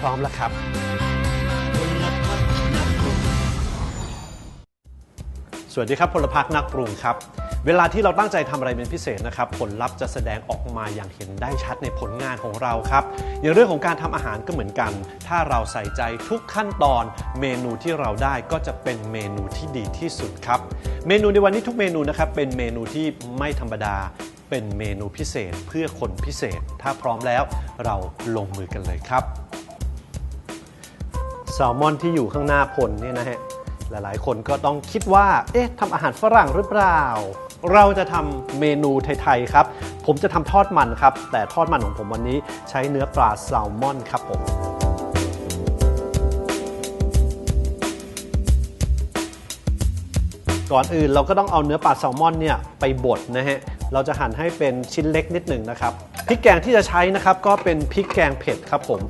พร้อมแล้วครับสวัสดีครับพลพักนักปรุงครับ เวลาที่เราตั้งใจทำอะไรเป็นพิเศษนะครับ ผลลัพธ์จะแสดงออกมาอย่างเห็นได้ชัดในผลงานของเราครับ อย่างเรื่องของการทำอาหารก็เหมือนกัน ถ้าเราใส่ใจทุกขั้นตอน เมนูที่เราได้ก็จะเป็นเมนูที่ดีที่สุดครับ เมนูในวันนี้ทุกเมนูนะครับเป็นเมนูที่ไม่ธรรมดา เป็นเมนูพิเศษเพื่อคนพิเศษ ถ้าพร้อมแล้วเราลงมือกันเลยครับ ลมอนที่อยู่ข้างหน้าพลเนี่ยนะฮะหลายๆ คนก็ต้องคิดว่า เอ๊ะทำอาหารฝรั่งหรือเปล่า เราจะทำเมนูไทยๆครับ ผมจะทำทอดมันครับ แต่ทอดมันของผมวันนี้ใช้เนื้อปลาแซลมอนครับผมก่อนอื่นเราก็ต้องเอาเนื้อปลาแซลมอนเนี่ยไปบดนะฮะ เราจะหั่นให้เป็นชิ้นเล็กนิดหนึ่งนะครับ พริกแกงที่จะใช้นะครับก็เป็นพริกแกงเผ็ดครับผม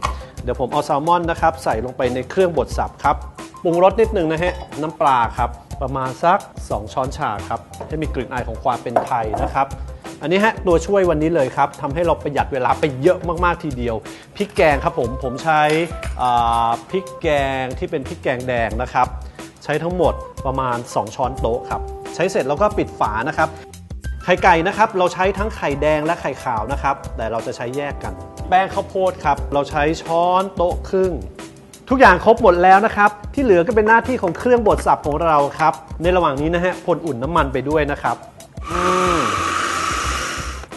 เดี๋ยวผมเอาแซลมอนนะครับใส่ลงไปในเครื่องบดสับครับปรุงรสนิดหนึ่งนะฮะน้ำปลาครับประมาณสัก 2 ช้อนชาครับให้มีกลิ่นอายของความเป็นไทยนะครับอันนี้ฮะตัวช่วยวันนี้เลยครับทำให้เราประหยัดเวลาไปเยอะมาก ๆ ทีเดียวพริกแกงครับผมผมใช้พริกแกงที่เป็นพริกแกงแดงนะครับ ใช้ทั้งหมดประมาณ 2 ช้อนโต๊ะครับ ใช้เสร็จแล้วก็ปิดฝานะครับ ไข่ไก่นะครับเราใช้ทั้งไข่แดงและไข่ขาวนะครับ แต่เราจะใช้แยกกัน แป้งข้าวโพดครับเราใช้ช้อนโต๊ะครึ่ง ทุกอย่างครบหมดแล้วนะครับ ที่เหลือก็เป็นหน้าที่ของเครื่องบดสับของเราครับ ในระหว่างนี้นะฮะพลอุ่นน้ำมันไปด้วยนะครับอืม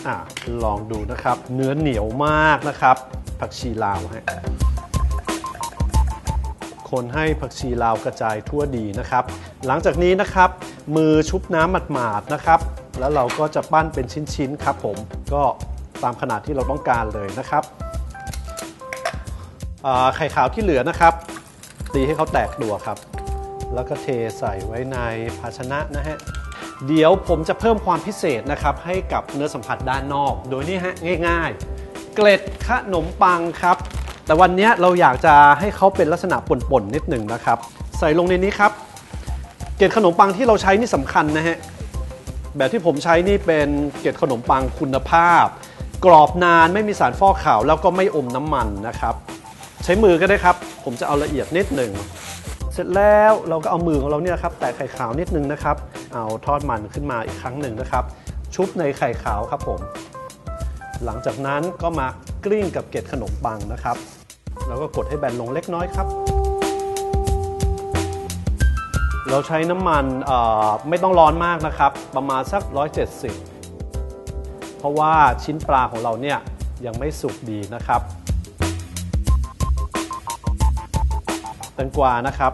อะลองดูนะครับ เนื้อเหนียวมากนะครับ ผักชีลาวฮะคนให้ผักชีลาวกระจายทั่วดีนะครับ หลังจากนี้นะครับ มือชุบน้ำหมาดๆนะครับ แล้วเราก็จะปั้นเป็นชิ้นๆครับผมก็ตามขนาดที่เราต้องการเลยนะครับไข่ขาวที่เหลือนะครับตีให้เขาแตกตัวครับ แล้วก็เทใส่ไว้ในภาชนะนะฮะเดี๋ยวผมจะเพิ่มความพิเศษนะครับให้กับเนื้อสัมผัสด้านนอก โดยนี่ฮะง่าย ๆ เกล็ดขนมปังครับ แต่วันนี้เราอยากจะให้เขาเป็นลักษณะป่นๆนิดหนึ่งนะครับ ใส่ลงในนี้ครับ เกล็ดขนมปังที่เราใช้นี่สำคัญนะฮะ แบบที่ผมใช้นี่เป็นเกล็ดขนมปังคุณภาพ กรอบนานไม่มีสารฟอกขาว แล้วก็ไม่อมน้ำมันนะครับ ใช้มือก็ได้ครับ ผมจะเอาละเอียดนิดหนึ่งเสร็จแล้วเราก็เอามือของเราเนี่ยครับ แตะไข่ขาวนิดนึงนะครับ เอาทอดมันขึ้นมาอีกครั้งหนึ่งนะครับ ชุบในไข่ขาวครับผม หลังจากนั้นก็มากลิ้งกับเกล็ดขนมปังนะครับ แล้วก็กดให้แบนลงเล็กน้อยครับ เราใช้น้ำมันไม่ต้องร้อนมากนะครับ ประมาณสัก 170 เพราะว่าชิ้นปลาของเราเนี่ยยังไม่สุกดีนะครับแตงกวานะครับ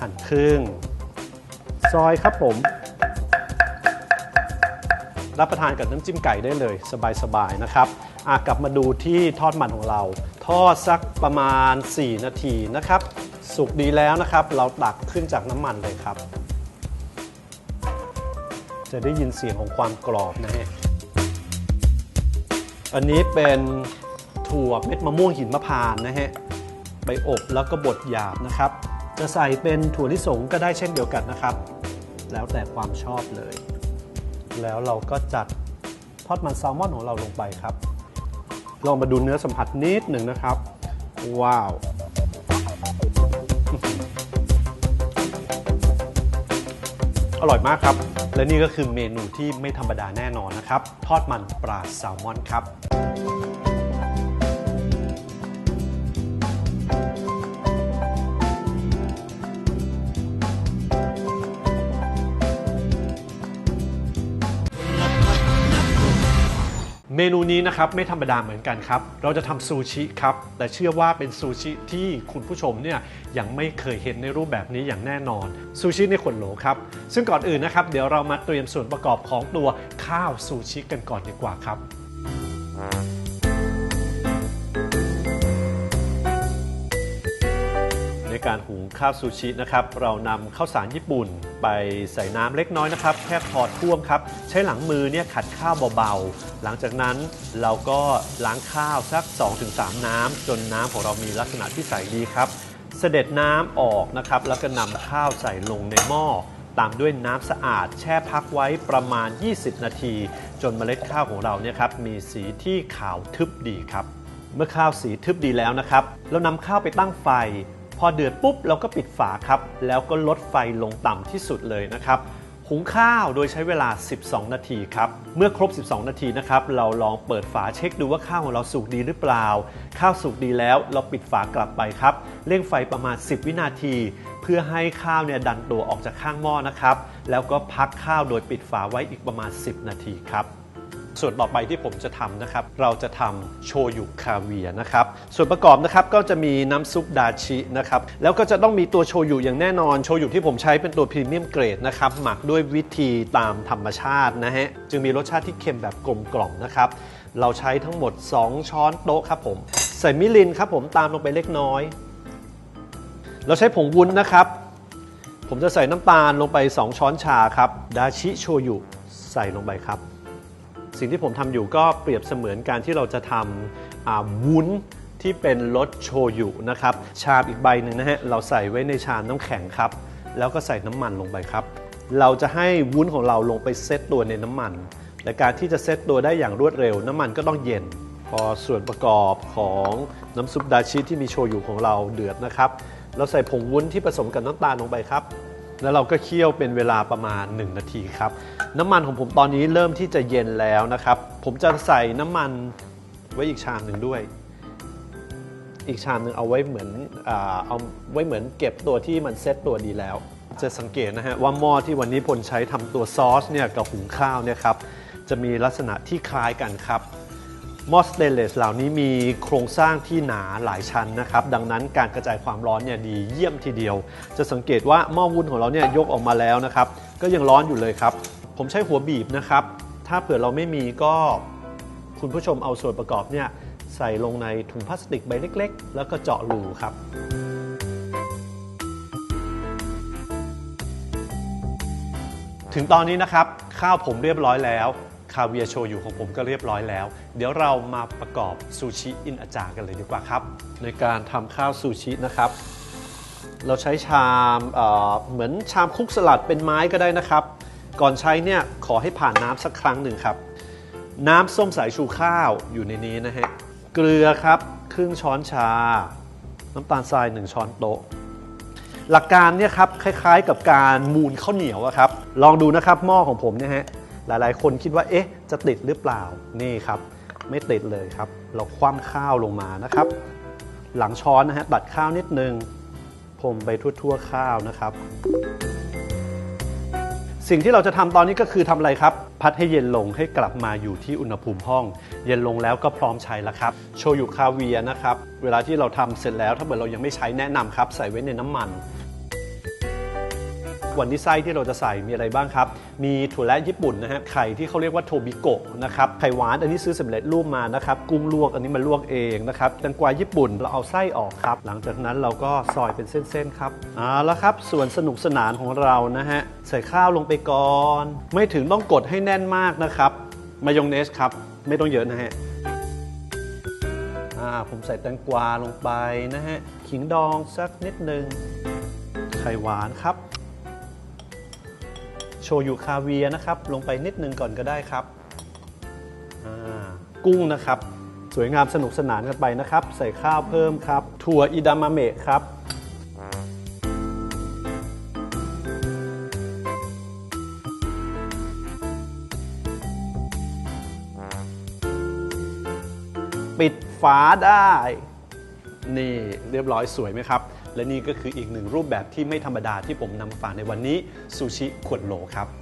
หั่นครึ่ง ซอยครับผม รับประทานกับน้ำจิ้มไก่ได้เลย สบาย ๆ นะครับกลับมาดูที่ทอดมันของเรา ทอดสักประมาณ 4 นาทีนะครับ สุกดีแล้วนะครับ เราตักขึ้นจากน้ำมันเลยครับ จะได้ยินเสียงของความกรอบนะฮะอันนี้เป็นถั่วเม็ดมะม่วงหินมะพร้าวนะฮะไปอบแล้วก็บดหยาบนะครับ จะใส่เป็นถั่วลิสงก็ได้เช่นเดียวกันนะครับ แล้วแต่ความชอบเลย แล้วเราก็จัดทอดมันแซลมอนของเราลงไปครับ ลองมาดูเนื้อสัมผัสนิดหนึ่งนะครับ ว้าว อร่อยมากครับ และนี่ก็คือเมนูที่ไม่ธรรมดาแน่นอนนะครับ ทอดมันปลาแซลมอนครับ เมนูนี้นะครับไม่ธรรมดาเหมือนกันครับ เราจะทำซูชิครับ แต่เชื่อว่าเป็นซูชิที่คุณผู้ชมเนี่ยยังไม่เคยเห็นในรูปแบบนี้อย่างแน่นอนซูชิในขวดโหลครับ ซึ่งก่อนอื่นนะครับ เดี๋ยวเรามาเตรียมส่วนประกอบของตัวข้าวซูชิกันก่อนดีกว่าครับ การหุงข้าวซูชินะครับเรานำข้าวสารญี่ปุ่น ไปใส่น้ำเล็กน้อยนะครับแค่พอท่วมครับใช้หลังมือเนี่ยขัดข้าวเบาๆ หลังจากนั้นเราก็ล้างข้าวสัก 2-3 น้ำจนน้ำของเรามีลักษณะที่ใสดีครับ เสด็จน้ำออกนะครับแล้วก็นำข้าวใส่ลงในหม้อตามด้วยน้ำสะอาดแช่พักไว้ประมาณ 20 นาที จนเมล็ดข้าวของเราเนี่ยครับมีสีที่ขาวทึบดีครับ เมื่อข้าวสีทึบดีแล้วนะครับ เรานำข้าวไปตั้งไฟ อเดือดปุ๊บเราก็ปิดฝาครับ แล้วก็ลดไฟลงต่ำที่สุดเลยนะครับ หุงข้าวโดยใช้เวลา 12 นาทีครับ เมื่อครบ 12 นาทีนะครับ เราลองเปิดฝาเช็คดูว่าข้าวของเราสุกดีหรือเปล่า ข้าวสุกดีแล้วเราปิดฝากลับไปครับ เร่งไฟประมาณ 10 วินาที เพื่อให้ข้าวเนี่ยดันตัวออกจากข้างหม้อนะครับ แล้วก็พักข้าวโดยปิดฝาไว้อีกประมาณ 10 นาทีครับ ส่วนต่อไปที่ผมจะทำนะครับ เราจะทำโชยุคาเวียนะครับ ส่วนประกอบนะครับก็จะมีน้ำซุปดาชินะครับ แล้วก็จะต้องมีตัวโชยุอย่างแน่นอน โชยุที่ผมใช้เป็นตัวพรีเมียมเกรดนะครับ หมักด้วยวิธีตามธรรมชาตินะฮะ จึงมีรสชาติที่เค็มแบบกลมกล่อมนะครับ เราใช้ทั้งหมด 2 ช้อนโต๊ะครับผม ใส่มิรินครับผมตามลงไปเล็กน้อย เราใช้ผงวุ้นนะครับ ผมจะใส่น้ำตาลลงไป 2 ช้อนชาครับ ดาชิโชยุใส่ลงไปครับ สิ่งที่ผมทำอยู่ก็เปรียบเสมือนการที่เราจะทำวุ้นที่เป็นรสโชยุนะครับ ชามอีกใบหนึ่งนะฮะ เราใส่ไว้ในชามน้ำแข็งครับ แล้วก็ใส่น้ำมันลงไปครับ เราจะให้วุ้นของเราลงไปเซตตัวในน้ำมันและการที่จะเซตตัวได้อย่างรวดเร็ว น้ำมันก็ต้องเย็น พอส่วนประกอบของน้ำซุปดาชิที่มีโชยุของเราเดือดนะครับ เราใส่ผงวุ้นที่ผสมกับน้ำตาลลงไปครับ แล้วเราก็เคี่ยวเป็นเวลาประมาณ 1 นาทีครับ น้ำมันของผมตอนนี้เริ่มที่จะเย็นแล้วนะครับ ผมจะใส่น้ำมันไว้อีกชามหนึ่งด้วย อีกชามหนึ่งเอาไว้เหมือนอเอาไว้เหมือนเก็บตัวที่มันเซตตัวดีแล้ว จะสังเกตนะฮะว่าหม้อที่วันนี้พลใช้ทำตัวซอสเนี่ยกับหุงข้าวเนี่ยครับจะมีลักษณะที่คล้ายกันครับ หม้อสเตนเลสเหล่านี้มีโครงสร้างที่หนาหลายชั้นนะครับ ดังนั้นการกระจายความร้อนเนี่ยดีเยี่ยมทีเดียว จะสังเกตว่าหม้อวุ้นของเราเนี่ยยกออกมาแล้วนะครับ ก็ยังร้อนอยู่เลยครับ ผมใช้หัวบีบนะครับ ถ้าเผื่อเราไม่มีก็คุณผู้ชมเอาส่วนประกอบเนี่ยใส่ลงในถุงพลาสติกใบเล็ก ๆ แล้วก็เจาะรูครับถึงตอนนี้นะครับ ข้าวผมเรียบร้อยแล้ว คาเวียร์โชยุของผมก็เรียบร้อยแล้ว เดี๋ยวเรามาประกอบซูชิอินอาจารกันเลยดีกว่าครับ ในการทำข้าวซูชินะครับ เราใช้ชามเเหมือนชามคุกสลัดเป็นไม้ก็ได้นะครับ ก่อนใช้เนี่ยขอให้ผ่านน้ำสักครั้งหนึ่งครับ น้ำส้มสายชูข้าวอยู่ในนี้นะฮะ เกลือครับครึ่งช้อนชา น้ำตาลทราย1ช้อนโต๊ะหลักการเนี่ยครับคล้ายๆกับการมูนข้าวเหนียวครับ ลองดูนะครับหม้อของผมเนี่ยฮะ ลายๆ คนคิดว่าเอ๊ะจะติดหรือเปล่านี่ครับ ไม่ติดเลยครับ เราคว่ำข้าวลงมานะครับ หลังช้อนนะฮะตัดข้าวนิดนึงผมไปทั่วๆข้าวนะครับ สิ่งที่เราจะทำตอนนี้ก็คือทำอะไรครับ พัดให้เย็นลงให้กลับมาอยู่ที่อุณหภูมิห้อง เย็นลงแล้วก็พร้อมใช้แล้วครับโชยุคาเวียนะครับ เวลาที่เราทำเสร็จแล้วถ้าเกิดเรายังไม่ใช้แนะนำครับ ใส่ไว้ในน้ำมัน วันนี้ไส้ที่เราจะใส่มีอะไรบ้างครับ มีถั่วและญี่ปุ่นนะฮะไข่ที่เขาเรียกว่าโทบิโกะนะครับไข่หวานอันนี้ซื้อสำเร็จรูปมานะครับกุ้งลวกอันนี้มันลวกเองนะครับแตงกวาญี่ปุ่นเราเอาไส้ออกครับ หลังจากนั้นเราก็ซอยเป็นเส้นๆครับเอาละครับส่วนสนุกสนานของเรานะฮะใส่ข้าวลงไปก่อน ไม่ถึงต้องกดให้แน่นมากนะครับมายองเนสครับไม่ต้องเยอะนะฮะอ่าผมใส่แตงกวาลงไปนะฮะ ขิงดองสักนิดหนึ่งไข่หวานครับ โชยุคาเวียนะครับ ลงไปนิดนึงก่อนก็ได้ครับกุ้งนะครับ สวยงามสนุกสนานกันไปนะครับ ใส่ข้าวเพิ่มครับ ถั่วอิดามะเมะครับปิดฝาได้ นี่เรียบร้อยสวยไหมครับ และนี่ก็คืออีกหนึ่งรูปแบบที่ไม่ธรรมดาที่ผมนำมาฝากในวันนี้ซูชิขวดโหลครับ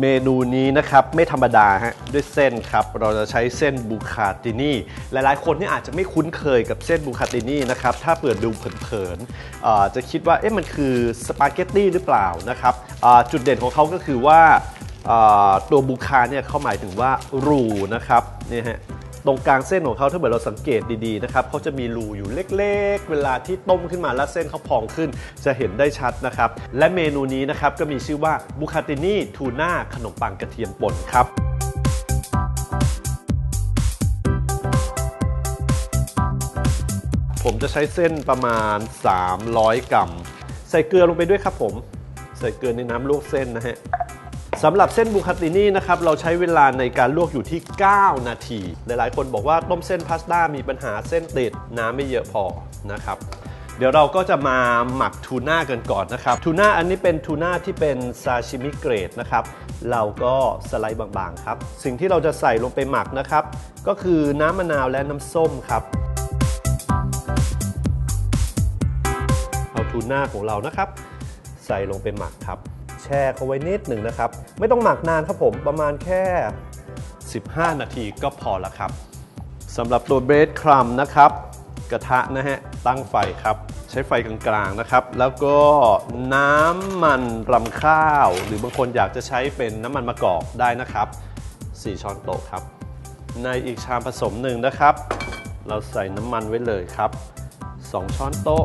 เมนูนี้นะครับไม่ธรรมดาฮะด้วยเส้นครับ เราจะใช้เส้นบูคาตินี่หลายๆ คนนี่อาจจะไม่คุ้นเคยกับเส้นบูคาตินี่นะครับถ้าเปิดดูเผินๆเอ่อจะคิดว่าเอ๊ะมันคือสปาเกตตี้หรือเปล่านะครับจุดเด่นของเขาก็คือว่าอ่าตัวบูคาเนี่ยเขาหมายถึงว่ารูนะครับนี่ฮะ ตรงกลางเส้นของเขาถ้าเกิดเราสังเกตดีๆนะครับเขาจะมีรูอยู่เล็กๆ เวลาที่ต้มขึ้นมาแล้วเส้นเขาพองขึ้น จะเห็นได้ชัดนะครับ และเมนูนี้นะครับก็มีชื่อว่าบุคาตินี่ทูน่าขนมปังกระเทียมป่นครับผมจะใช้เส้นประมาณ 300 กรัม ใส่เกลือลงไปด้วยครับผม ใส่เกลือในน้ำลวกเส้นนะฮะ สำหรับเส้นบูคาตินี่นะครับเราใช้เวลาในการลวกอยู่ที่ 9 นาที หลายๆ คนบอกว่าต้มเส้นพาสต้ามีปัญหาเส้นติดน้ำไม่เยอะพอนะครับเดี๋ยวเราก็จะมาหมักทูน่ากันก่อนนะครับทูน่าอันนี้เป็นทูน่าที่เป็นซาชิมิเกรดนะครับเราก็สไลด์บางๆครับ สิ่งที่เราจะใส่ลงไปหมักนะครับ ก็คือน้ำมะนาวและน้ำส้มครับ เอาทูน่าของเรานะครับ ใส่ลงไปหมักครับ แช่เขาไว้นิดหนึ่งนะครับ ไม่ต้องหมักนานครับผมประมาณแค่ 15 นาทีก็พอละครับสำหรับตัวเบรดครัมนะครับ กระทะนะฮะตั้งไฟครับ ใช้ไฟกลางๆนะครับ แล้วก็น้ำมันรำข้าว หรือบางคนอยากจะใช้เป็นน้ำมันมะกอกได้นะครับ 4 ช้อนโต๊ะครับ ในอีกชามผสมหนึ่งนะครับ เราใส่น้ำมันไว้เลยครับ 2 ช้อนโต๊ะ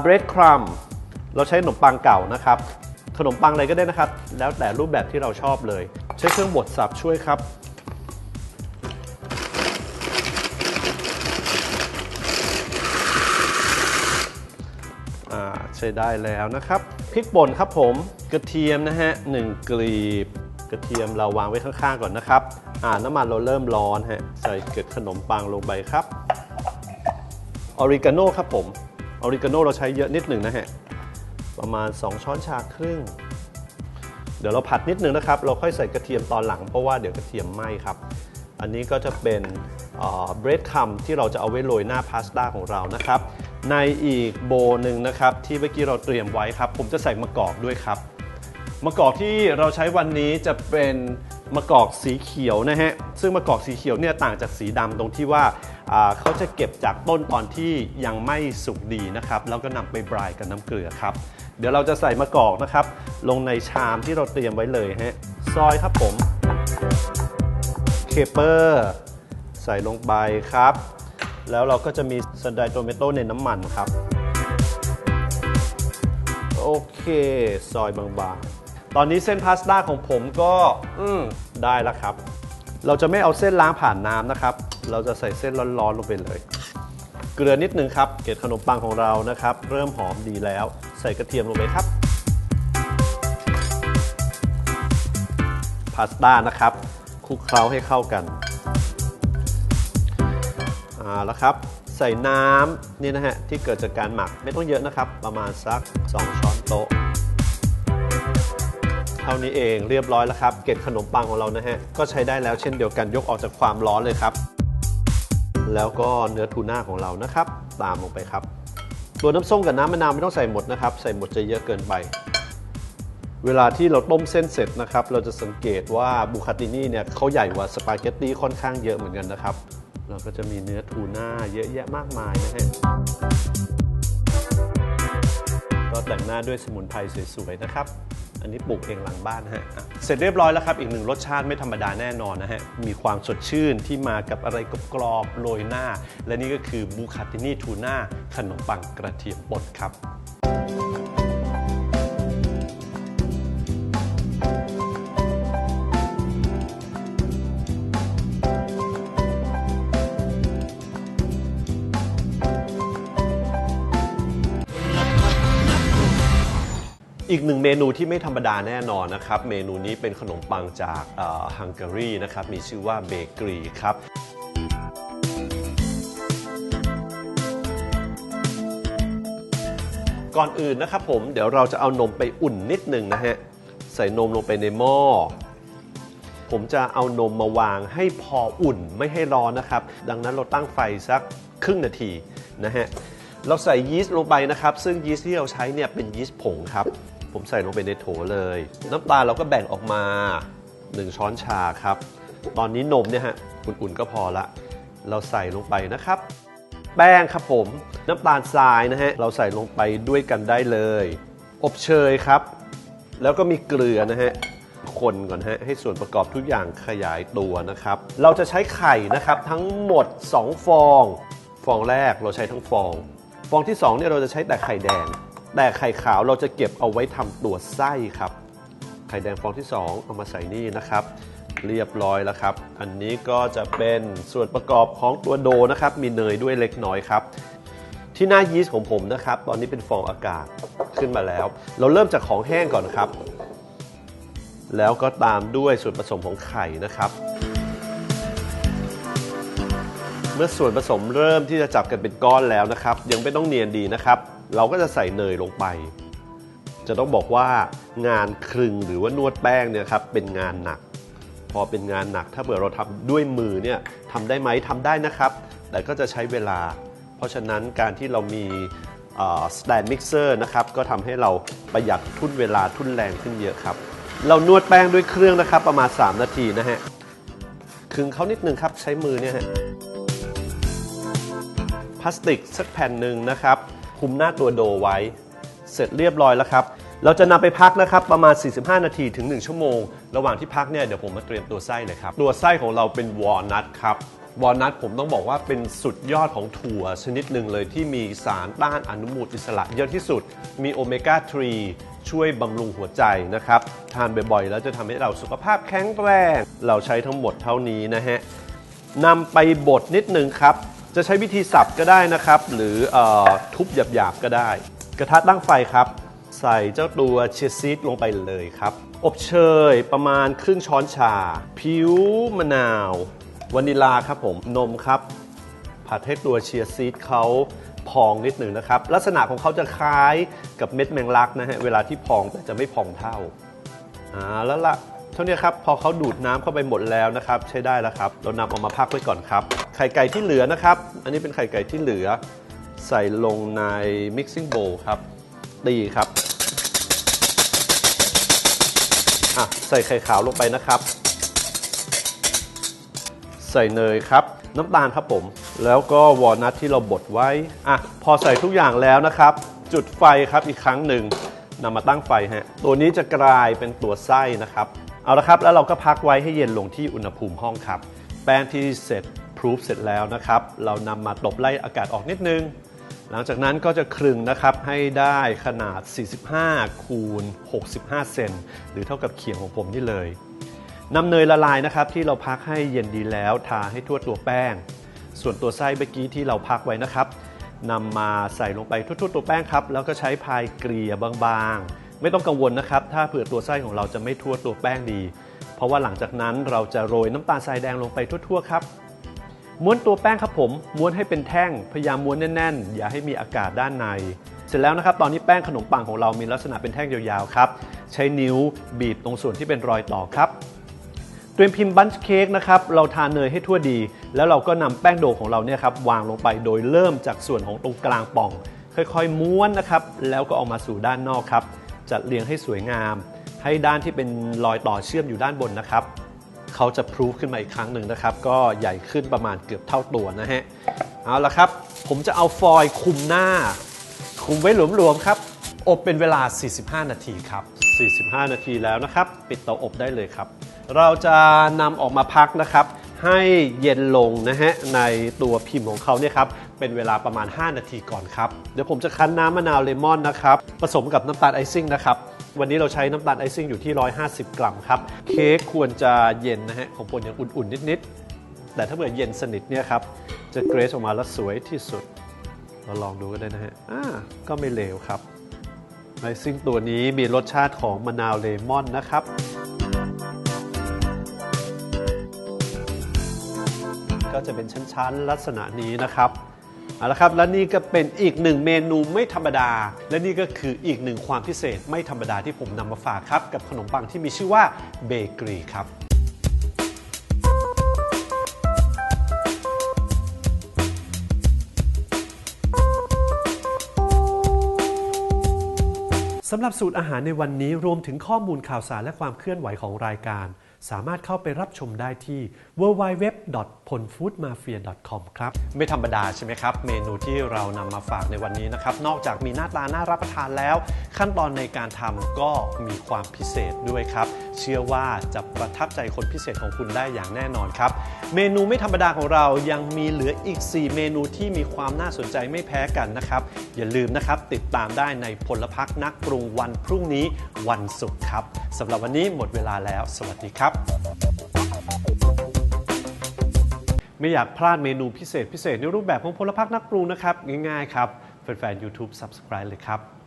เบรดครัมเราใช้ขนมปังเก่านะครับ ขนมปังอะไรก็ได้นะครับ แล้วแต่รูปแบบที่เราชอบเลย ใช้เครื่องบดสับช่วยครับใช้ได้แล้วนะครับพริกป่นครับผมกระเทียมนะฮะหนึ่งกลีบกระเทียมเราวางไว้ข้างๆก่อนนะครับอ่าน้ำมันเราเริ่มร้อนฮะใส่เกล็ดขนมปังลงไปครับออริกาโน่ครับผม ออริกาโนเราใช้เยอะนิดหนึ่งนะฮะ ประมาณ 2 ช้อนชาครึ่ง เดี๋ยวเราผัดนิดนึงนะครับ เราค่อยใส่กระเทียมตอนหลังเพราะว่าเดี๋ยวกระเทียมไหม้ครับ อันนี้ก็จะเป็นเบรดคัมที่เราจะเอาไว้โรยหน้าพาสต้าของเรานะครับ ในอีกโบหนึ่งนะครับ ที่เมื่อกี้เราเตรียมไว้ครับ ผมจะใส่มะกอกด้วยครับมะกอกที่เราใช้วันนี้จะเป็นมะกอกสีเขียวนะฮะ ซึ่งมะกอกสีเขียวเนี่ยต่างจากสีดำตรงที่ว่า เขาจะเก็บจากต้นตอนที่ยังไม่สุกดีนะครับ แล้วก็นำไปบรายกับน้ำเกลือครับ เดี๋ยวเราจะใส่มะกอกนะครับ ลงในชามที่เราเตรียมไว้เลยฮะซอยครับผมเคเปอร์ใส่ลงไปครับ แล้วเราก็จะมีสไดโตเมโตในน้ำมันครับ โอเค ซอยบางๆ ตอนนี้เส้นพาสต้าของผมก็ อืได้แล้วครับ เราจะไม่เอาเส้นล้างผ่านน้ำนะครับ เราจะใส่เส้นร้อนๆลงไปเลย เกลือนิดนึงครับ เกล็ดขนมปังของเรานะครับ เริ่มหอมดีแล้ว ใส่กระเทียมลงไปครับ พาสต้านะครับคลุกเคล้าให้เข้ากันอ่าแล้วครับ ใส่น้ำนี่นะฮะที่เกิดจากการหมักไม่ต้องเยอะนะครับ ประมาณสัก 2 ช้อนโต๊ะ ท่านี้เองเรียบร้อยแล้วครับ เกล็ดขนมปังของเรานะฮะ ก็ใช้ได้แล้วเช่นเดียวกันยกออกจากความร้อนเลยครับ แล้วก็เนื้อทูน่าของเรานะครับ ตามลงไปครับตัวน้ำส้มกับน้ำมะนาวไม่ต้องใส่หมดนะครับ ใส่หมดจะเยอะเกินไป เวลาที่เราต้มเส้นเสร็จนะครับ เราจะสังเกตว่าบูคาตินี่เนี่ยเขาใหญ่กว่าสปาเกตตี้ค่อนข้างเยอะเหมือนกันนะครับ เราก็จะมีเนื้อทูน่าเยอะแยะมากมายนะฮะก็แต่งหน้าด้วยสมุนไพรสวยๆนะครับ อันนี้ปลูกเองหลังบ้านฮะะเสร็จเรียบร้อยแล้วครับ อีกหนึ่งรสชาติไม่ธรรมดาแน่นอนนะฮะ มีความสดชื่นที่มากับอะไรกรอบโรยหน้า และนี่ก็คือบูคาตินี่ทูน่าขนมปังกระเทียมบดครับ อีกหนึ่งเมนูที่ไม่ธรรมดาแน่นอนนะครับ เมนูนี้เป็นขนมปังจากฮังการีนะครับ มีชื่อว่าเบเกอรี่ครับก่อนอื่นนะครับผมเดี๋ยวเราจะเอานมไปอุ่นนิดหนึ่งนะฮะ ใส่นมลงไปในหม้อผมจะเอานมมาวางให้พออุ่นไม่ให้ร้อนนะครับ ดังนั้นเราตั้งไฟสักครึ่งนาทีนะฮะเราใส่ยีสต์ลงไปนะครับ ซึ่งยีสต์ที่เราใช้เนี่ยเป็นยีสต์ผงครับ ผมใส่ลงไปในโถเลย น้ำตาลเราก็แบ่งออกมา 1 ช้อนชาครับ ตอนนี้นมเนี่ยฮะอุ่นๆก็พอละ เราใส่ลงไปนะครับ แป้งครับผม น้ำตาลทรายนะฮะเราใส่ลงไปด้วยกันได้เลย อบเชยครับ แล้วก็มีเกลือนะฮะคนก่อนฮะให้ส่วนประกอบทุกอย่างขยายตัวนะครับ เราจะใช้ไข่นะครับทั้งหมด 2 ฟอง ฟองแรกเราใช้ทั้งฟอง ฟองที่2เนี่ยเราจะใช้แต่ไข่แดง แต่ไข่ขาวเราจะเก็บเอาไว้ทำตัวไส้ครับ ไข่แดงฟองที่ 2 เอามาใส่นี่นะครับ เรียบร้อยแล้วครับ อันนี้ก็จะเป็นส่วนประกอบของตัวโดนะครับ มีเนยด้วยเล็กน้อยครับ ที่หน้ายีสต์ของผมนะครับ ตอนนี้เป็นฟองอากาศขึ้นมาแล้ว เราเริ่มจากของแห้งก่อนครับ แล้วก็ตามด้วยส่วนผสมของไข่นะครับเมื่อส่วนผสมเริ่มที่จะจับกันเป็นก้อนแล้วนะครับ ยังไม่ต้องเนียนดีนะครับ เราก็จะใส่เนยลงไป จะต้องบอกว่างานครึงหรือว่านวดแป้งเนี่ยครับเป็นงานหนัก พอเป็นงานหนักถ้าเผื่อเราทำด้วยมือเนี่ยทำได้ไหมทำได้นะครับ แต่ก็จะใช้เวลา เพราะฉะนั้นการที่เรามีสแตนมิกเซอร์นะครับก็ทำให้เราประหยัดทุนเวลาทุนแรงขึ้นเยอะครับ เรานวดแป้งด้วยเครื่องนะครับประมาณ 3 นาทีนะฮะครึงเขานิดนึงครับใช้มือเนี่ยฮะพลาสติกสักแผ่นหนึ่งนะครับ คลุมหน้าตัวโดไว้ เสร็จเรียบร้อยแล้วครับ เราจะนำไปพักนะครับประมาณ 45 นาทีถึง 1 ชั่วโมง ระหว่างที่พักเนี่ยเดี๋ยวผมมาเตรียมตัวไส้เลยครับ ตัวไส้ของเราเป็นวอลนัทครับวอลนัทผมต้องบอกว่าเป็นสุดยอดของถั่วชนิดหนึ่งเลยที่มีสารต้านอนุมูลอิสระเยอะที่สุด มีโอเมก้า 3 ช่วยบำรุงหัวใจนะครับ ทานบ่อยๆ แล้วจะทำให้เราสุขภาพแข็งแรง เราใช้ทั้งหมดเท่านี้นะฮะนำไปบดนิดนึงครับ จะใช้วิธีสับก็ได้นะครับ หรืออทุบหยาบๆก็ได้ กระทะตั้งไฟครับ ใส่เจ้าตัวเชียร์ซีดลงไปเลยครับ อบเชยประมาณครึ่งช้อนชา ผิวมะนาววานิลาครับผมนมครับ ผัดให้ตัวเชียร์ซีดเขาพองนิดหนึ่งนะครับ ลักษณะของเขาจะคล้ายกับเม็ดแมงลักนะฮะเวลาที่พองแต่จะไม่พองเท่าอ่าแล้วละเท่านี้ครับพอเขาดูดน้ำเข้าไปหมดแล้วนะครับ ใช้ได้แล้วครับ เรานำออกมาพักไว้ก่อนครับ ไข่ไก่ที่เหลือนะครับ อันนี้เป็นไข่ไก่ที่เหลือ ใส่ลงใน mixing bowl ครับตีครับอะใส่ไข่ขาวลงไปนะครับ ใส่เนยครับ น้ำตาลครับผม แล้วก็วอลนัทที่เราบดไว้อะพอใส่ทุกอย่างแล้วนะครับ จุดไฟครับอีกครั้งหนึ่งนำมาตั้งไฟฮะตัวนี้จะกลายเป็นตัวไส้นะครับ เอาละครับ แล้วเราก็พักไว้ให้เย็นลงที่อุณหภูมิห้องครับ แป้งที่เสร็จ พรูฟเสร็จแล้วนะครับ เรานำมาตบไล่อากาศออกนิดนึง หลังจากนั้นก็จะครึงนะครับให้ได้ขนาด 45 คูณ 65 เซนหรือเท่ากับเขียงของผมนี่เลยนำเนยละลายนะครับที่เราพักให้เย็นดีแล้วทาให้ทั่วตัวแป้ง ส่วนตัวไส้เมื่อกี้ที่เราพักไว้นะครับนำมาใส่ลงไปทั่วๆตัวแป้งครับ แล้วก็ใช้พายเกลี่ยบางๆ ไม่ต้องกังวลนะครับ ถ้าเผื่อตัวไส้ของเราจะไม่ทั่วตัวแป้งดี เพราะว่าหลังจากนั้นเราจะโรยน้ำตาลทรายแดงลงไปทั่วๆครับ ม้วนตัวแป้งครับผม ม้วนให้เป็นแท่ง พยายามม้วนแน่นๆ อย่าให้มีอากาศด้านใน เสร็จแล้วนะครับ ตอนนี้แป้งขนมปังของเรามีลักษณะเป็นแท่งยาวๆครับ ใช้นิ้วบีบตรงส่วนที่เป็นรอยต่อครับ เตรียมพิมพ์บันช์เค้กนะครับ เราทาเนยให้ทั่วดี แล้วเราก็นำแป้งโดของเราเนี่ยครับวางลงไปโดยเริ่มจากส่วนของตรงกลางป่อง ค่อยๆ ม้วนนะครับ แล้วก็ออกมาสู่ด้านนอกครับ จัดเรียงให้สวยงาม ให้ด้านที่เป็นรอยต่อเชื่อมอยู่ด้านบนนะครับ เขาจะพรูฟขึ้นมาอีกครั้งหนึ่งนะครับ ก็ใหญ่ขึ้นประมาณเกือบเท่าตัวนะฮะ เอาละครับ ผมจะเอาฟอยล์คุมหน้า คุมไว้หลวมๆครับ อบเป็นเวลา 45 นาทีครับ 45 นาทีแล้วนะครับ ปิดเตาอบได้เลยครับ เราจะนำออกมาพักนะครับ ให้เย็นลงนะฮะ ในตัวพิมพ์ของเขาเนี่ยครับ เป็นเวลาประมาณ 5 นาทีก่อนครับ เดี๋ยวผมจะคั้นน้ำมะนาวเลมอนนะครับ ผสมกับน้ำตาลไอซิ่งนะครับ วันนี้เราใช้น้ำตาลไอซิ่งอยู่ที่ 150 กรัมครับ เค้กควรจะเย็นนะฮะ ของผมยังอุ่นๆ นิดๆ แต่ถ้าเกิดเย็นสนิทเนี่ยครับ จะเกรสออกมาแล้วสวยที่สุด เราลองดูกันได้นะฮะ อ่า ก็ไม่เลวครับไอซิ่งตัวนี้มีรสชาติของมะนาวเลมอนนะครับก็จะเป็นชั้นๆ ลักษณะนี้นะครับ เอาละครับและนี่ก็เป็นอีกหนึ่งเมนูไม่ธรรมดา และนี่ก็คืออีกหนึ่งความพิเศษไม่ธรรมดาที่ผมนำมาฝากครับ กับขนมปังที่มีชื่อว่าเบเกอรี่ครับสำหรับสูตรอาหารในวันนี้รวมถึงข้อมูลข่าวสารและความเคลื่อนไหวของรายการ สามารถเข้าไปรับชมได้ที่ www.ponfoodmafia.com ครับ ไม่ธรรมดาใช่ไหมครับ เมนูที่เรานำมาฝากในวันนี้นะครับ นอกจากมีหน้าตาน่ารับประทานแล้ว ขั้นตอนในการทำก็มีความพิเศษด้วยครับ เชื่อว่าจะประทับใจคนพิเศษของคุณได้อย่างแน่นอนครับ เมนูไม่ธรรมดาของเรายังมีเหลืออีก 4 เมนูที่มีความน่าสนใจไม่แพ้กันนะครับ อย่าลืมนะครับติดตามได้ในพลพักนักปรุงวันพรุ่งนี้วันศุกร์ครับสำหรับวันนี้หมดเวลาแล้ว สวัสดีครับับ ไม่อยากพลาดเมนูพิเศษพิเศษในรูปแบบของพลพักนักปรุงนะครับ ง่ายๆครับ แฟนๆ YouTube Subscribe เลยครับ